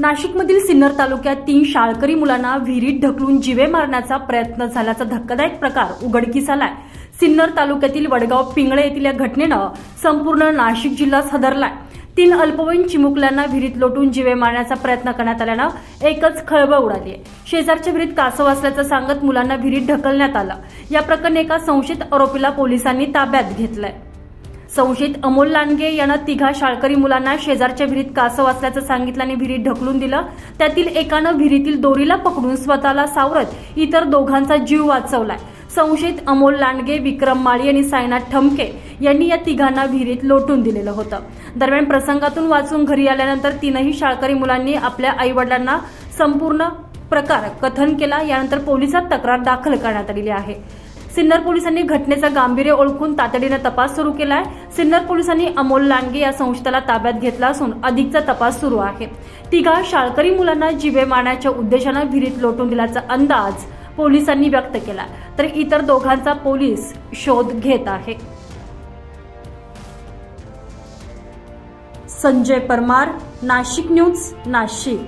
नाशिकमधील सिन्नर तालुक्यात तीन शाळकरी मुलांना विहिरीत ढकलून जिवे मारण्याचा प्रयत्न झाल्याचा धक्कादायक प्रकार उघडकीस आलाय सिन्नर तालुक्यातील वडगाव पिंगळे येथील या घटनेनं संपूर्ण नाशिक जिल्हा सदरलाय. तीन अल्पवयीन चिमुकल्यांना विहिरीत लोटून जिवे मारण्याचा प्रयत्न करण्यात आल्यानं एकच खळबळ उडाली आहे शेजारच्या विहिरीत कासव असल्याचं सांगत मुलांना विहिरीत ढकलण्यात आलं. या प्रकरणी एका संशयित आरोपीला पोलिसांनी ताब्यात घेतलंय. संशयित अमोल लांडगे यानं तिघा शाळकरी मुलांना शेजारच्या विहिरीत कासव असल्याचं सांगितलं आणि विहिरीत ढकलून दिलं. त्यातील एकानं विहिरीतील दोरीला पकडून स्वतःला सावरत इतर दोघांचा जीव वाचवलाय. संशयित अमोल लांडगे विक्रम माळी आणि सायनाथ ठमके यांनी या तिघांना विहिरीत लोटून दिलेलं होतं. दरम्यान प्रसंगातून वाचून घरी आल्यानंतर तीनही शाळकरी मुलांनी आपल्या आईवडिलांना संपूर्ण प्रकार कथन केला. यानंतर पोलिसात तक्रार दाखल करण्यात आलेली आहे. सिन्नर पोलिसांनी घटनेचं गांभीर्य ओळखून तातडीनं तपास सुरू केलाय. सिन्नर पोलिसांनी अमोल लांडगे या संस्थेला ताब्यात घेतला असून अधिकचा तपास सुरू आहे. तिघा शाळकरी मुलांना जिवे मारण्याच्या उद्देशानं विहिरीत लोटून दिल्याचा अंदाज पोलिसांनी व्यक्त केला तर इतर दोघांचा पोलीस शोध घेत आहे. संजय परमार नाशिक न्यूज नाशिक.